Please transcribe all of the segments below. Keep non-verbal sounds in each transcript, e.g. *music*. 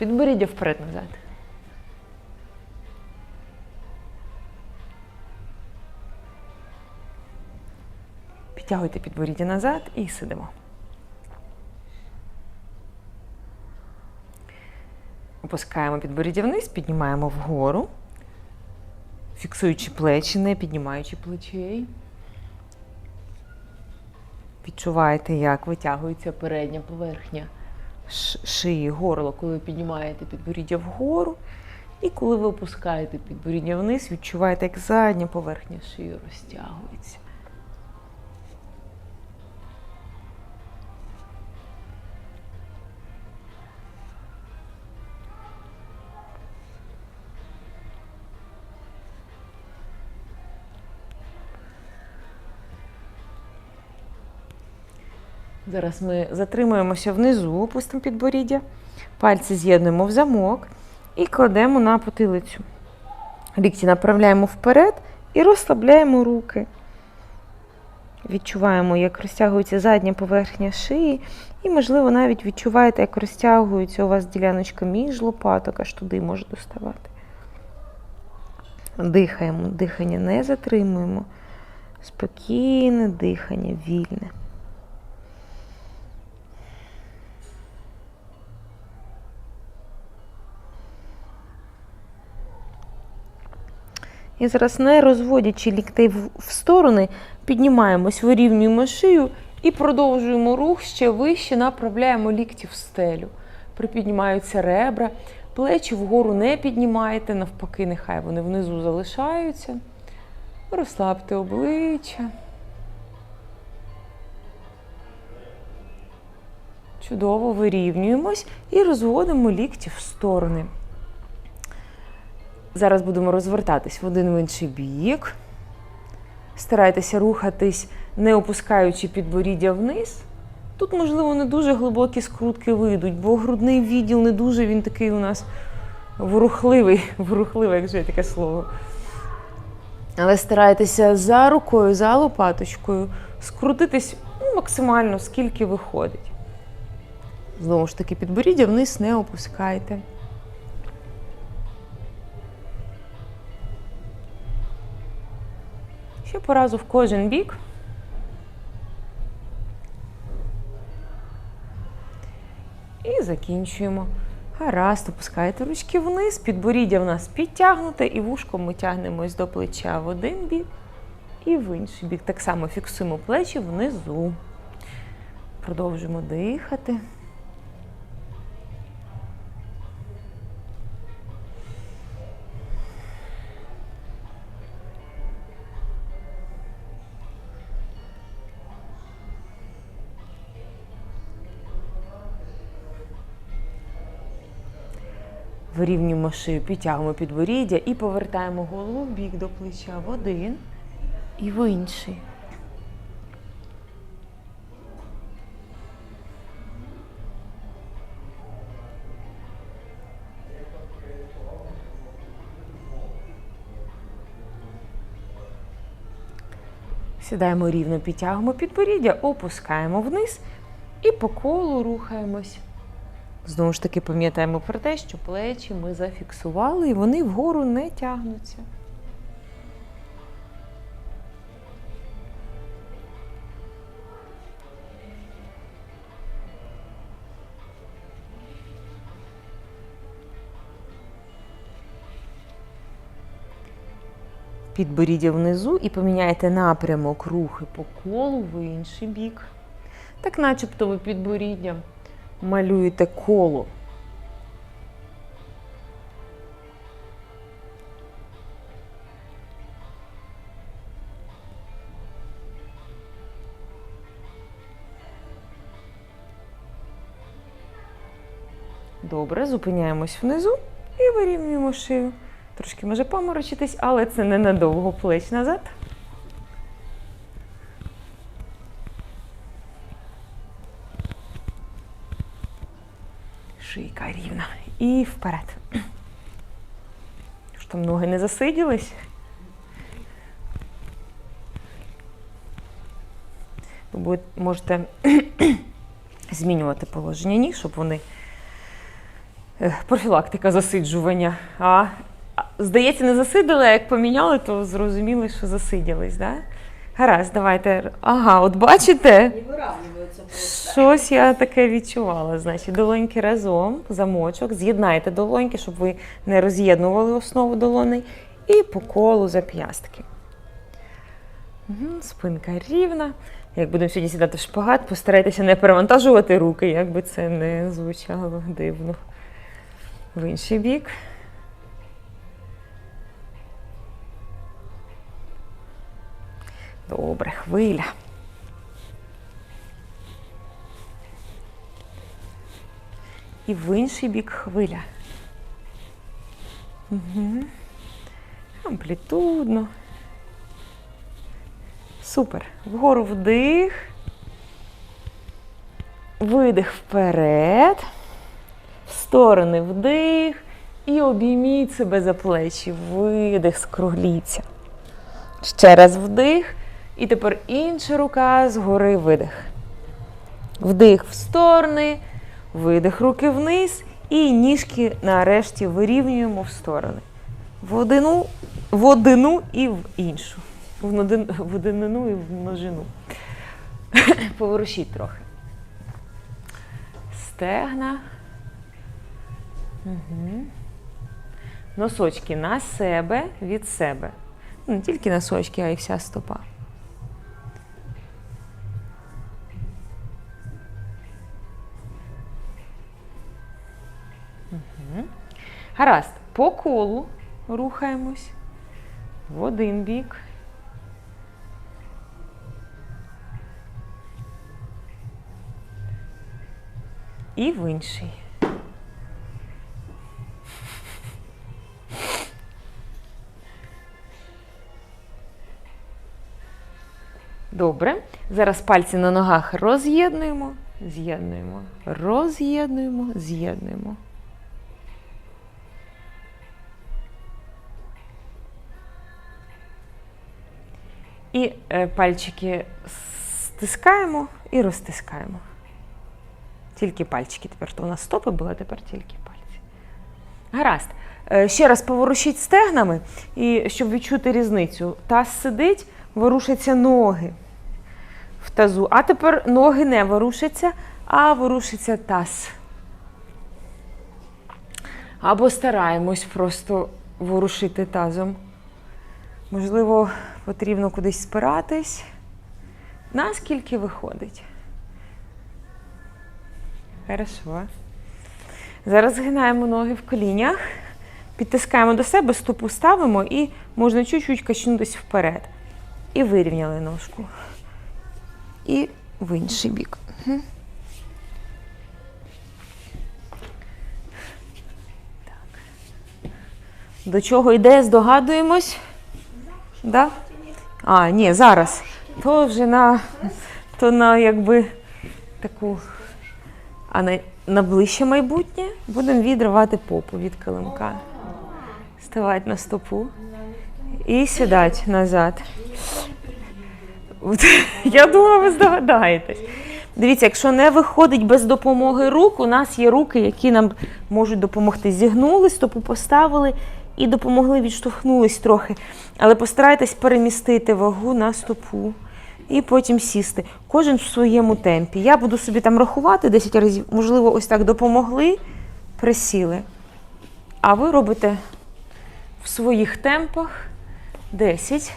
Підборіддя вперед-назад. Підтягуйте підборіддя назад і сидимо. Опускаємо підборіддя вниз, піднімаємо вгору, фіксуючи плечі, не піднімаючи плечей. Відчуваєте, як витягується передня поверхня шиї, горло, коли ви піднімаєте підборіддя вгору. І коли ви опускаєте підборіддя вниз, відчуваєте, як задня поверхня шиї розтягується. Зараз ми затримуємося внизу, опустимо підборіддя, пальці з'єднуємо в замок і кладемо на потилицю. Лікті направляємо вперед і розслабляємо руки. Відчуваємо, як розтягується задня поверхня шиї, і, можливо, навіть відчуваєте, як розтягується у вас діляночка між лопаток, аж туди може доставати. Дихаємо, дихання не затримуємо. Спокійне дихання, вільне. І зараз, не розводячи ліктей в сторони, піднімаємось, вирівнюємо шию і продовжуємо рух ще вище, направляємо лікті в стелю. Припіднімаються ребра, плечі вгору не піднімаєте, навпаки, нехай вони внизу залишаються. Розслабте обличчя. Чудово вирівнюємось і розводимо лікті в сторони. Зараз будемо розвертатись в один в інший бік. Старайтеся рухатись, не опускаючи підборіддя вниз. Тут, можливо, не дуже глибокі скрутки вийдуть, бо грудний відділ не дуже він такий у нас ворухливий, *laughs* ворухливий, як же є таке слово. Але старайтеся за рукою, за лопаточкою скрутитись ну, максимально, скільки виходить. Знову ж таки, підборіддя вниз не опускайте. Ще по разу в кожен бік. І закінчуємо. Гаразд, опускаєте ручки вниз, підборіддя в нас підтягнуте, і вушком ми тягнемось до плеча в один бік і в інший бік. Так само фіксуємо плечі внизу. Продовжуємо дихати. Вирівнюємо шию, підтягуємо підборіддя і повертаємо голову в бік до плеча в один і в інший. Сідаємо рівно, підтягуємо підборіддя, опускаємо вниз і по колу рухаємось. Знову ж таки, пам'ятаємо про те, що плечі ми зафіксували і вони вгору не тягнуться. Підборіддя внизу і поміняйте напрямок рухи по колу в інший бік. Так начебто ви підборіддям малюєте коло. Добре, зупиняємось внизу і вирівнюємо шию. Трошки може поморочитись, але це ненадовго плеч назад. Шийка рівна. І вперед. Там ноги не засиділись? Ви можете *clears throat* змінювати положення ніг, щоб вони е, профілактика засиджування. А здається, не засидили, а як поміняли, то зрозуміли, що засиділись. Да? Гаразд, давайте. Ага, от бачите? Щось я таке відчувала. Значить, долоньки разом, замочок, з'єднайте долоньки, щоб ви не роз'єднували основу долоней, і по колу зап'ястки. Спинка рівна. Як будемо сьогодні сідати в шпагат, постарайтеся не перевантажувати руки, як би це не звучало дивно. В інший бік. Добре, хвиля. І в інший бік хвиля. Угу. Амплітудно. Супер. Вгору вдих. Видих вперед. В сторони вдих. І обійміть себе за плечі. Видих, скругліться. Ще раз вдих. І тепер інша рука згори видих. Вдих в сторони. Видих руки вниз і ніжки нарешті вирівнюємо в сторони. В одну, в одну і в іншу. В, нодин, в одинину і в множину. *laughs* Поворушіть трохи. Стегна. Угу. Носочки на себе від себе. Ну, Не тільки носочки, а й вся стопа. Гаразд, по колу рухаємось в один бік. І в інший. Добре. Зараз пальці на ногах роз'єднуємо, з'єднуємо, роз'єднуємо, з'єднуємо. І е, пальчики стискаємо і розтискаємо. Тільки пальчики тепер. То у нас стопи були, тепер тільки пальці. Гаразд. Е, Ще раз поворушіть стегнами, і щоб відчути різницю. Таз сидить, ворушаться ноги в тазу. А тепер ноги не ворушаться, а ворушиться таз. Або стараємось просто ворушити тазом. Можливо, потрібно кудись спиратись. Наскільки виходить? Хорошо. Зараз згинаємо ноги в колінях, підтискаємо до себе, стопу ставимо і можна чуть-чуть качнутися вперед. І вирівняли ножку. І в інший бік. Так. До чого йде, здогадуємось? Да? А, ні, зараз. То вже на, то на якби таку. А на, на ближче майбутнє будемо відривати попу від килимка. Ставати на стопу і сідати назад. *laughs* Я думаю, ви здогадаєтесь. Дивіться, якщо не виходить без допомоги рук, у нас є руки, які нам можуть допомогти. Зігнули, стопу поставили і допомогли, відштовхнулись трохи. Але постарайтесь перемістити вагу на стопу і потім сісти. Кожен в своєму темпі. Я буду собі там рахувати 10 разів, можливо, ось так допомогли, присіли. А ви робите в своїх темпах 10.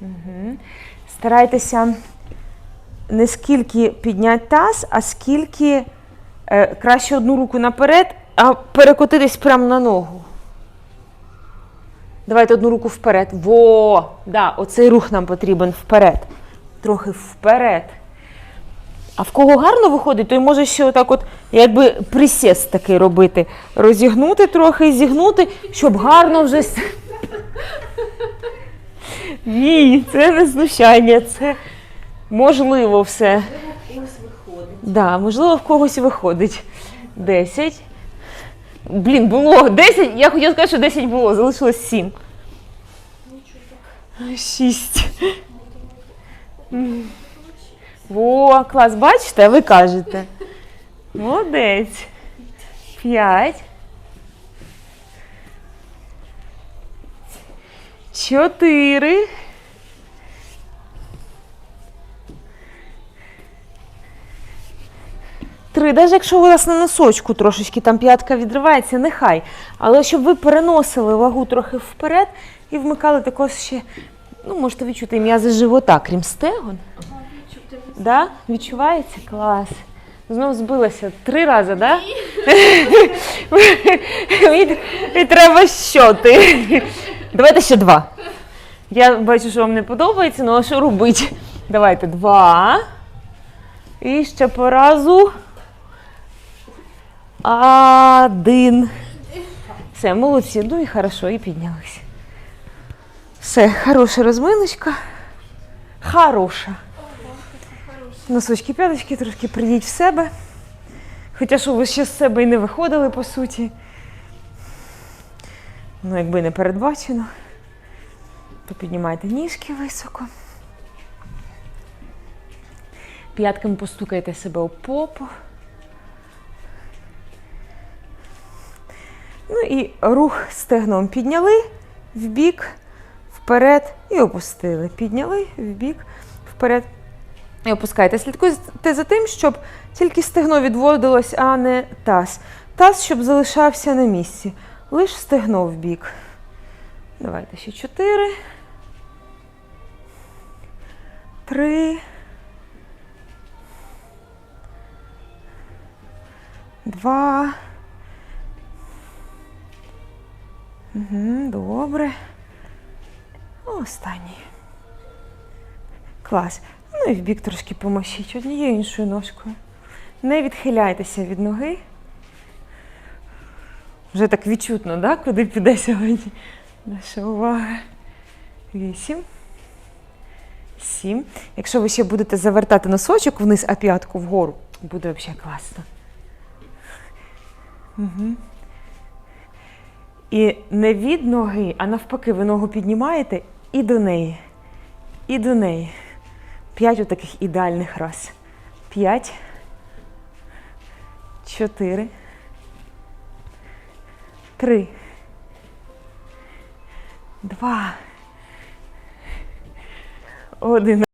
Угу. Старайтеся не скільки підняти таз, а скільки е, краще одну руку наперед, а перекотитись прямо на ногу. Давайте одну руку вперед. Во! Да, оцей рух нам потрібен вперед. Трохи вперед. А в кого гарно виходить, той може ще отак от, якби присіст такий робити. Розігнути трохи, зігнути, щоб гарно вже. Ні, це не знущання, це можливо все. Ось виходить. Да, можливо, в когось виходить. 10. Блін, було 10. Я хотіла сказати, що 10 було, залишилось 7. 6. Во, клас, бачите, ви кажете. Молодець. П'ять. Чотири. Три. Навіть якщо у вас на носочку трошечки там п'ятка відривається, нехай. Але щоб ви переносили вагу трохи вперед і вмикали також ще, ну, можете відчути м'язи живота, крім стегон. Да? Відчувається? Клас. Знову збилася три рази, да? і, і треба щоти. Давайте ще два. Я бачу, що вам не подобається, ну а що робити? Давайте два. І ще по разу. Один. Все, молодці. Ну і хорошо, і піднялися. Все, хороша розминочка. Хороша. Носочки, п'яточки, трошки прийдіть в себе. Хоча що ви ще з себе і не виходили, по суті. Ну, якби не передбачено, то піднімайте ніжки високо. П'ятками постукайте себе у попу. Ну і рух стегном підняли вбік, вперед і опустили. Підняли вбік, вперед і опускайте. Слідкуйте за тим, щоб тільки стегно відводилось, а не таз. Таз, щоб залишався на місці. Лиш стегно в бік. Давайте ще чотири. Три. Два. Добре. Останній. Клас. Ну і в бік трошки помощіть однією іншою ножкою. Не відхиляйтеся від ноги. Вже так відчутно, да? куди піде сьогодні наша увага. Вісім. Сім. Якщо ви ще будете завертати носочок вниз, а п'ятку вгору, буде взагалі класно. Угу. І не від ноги, а навпаки, ви ногу піднімаєте і до неї. І до неї. П'ять отаких ідеальних раз. П'ять. Чотири. Три. Два. Один.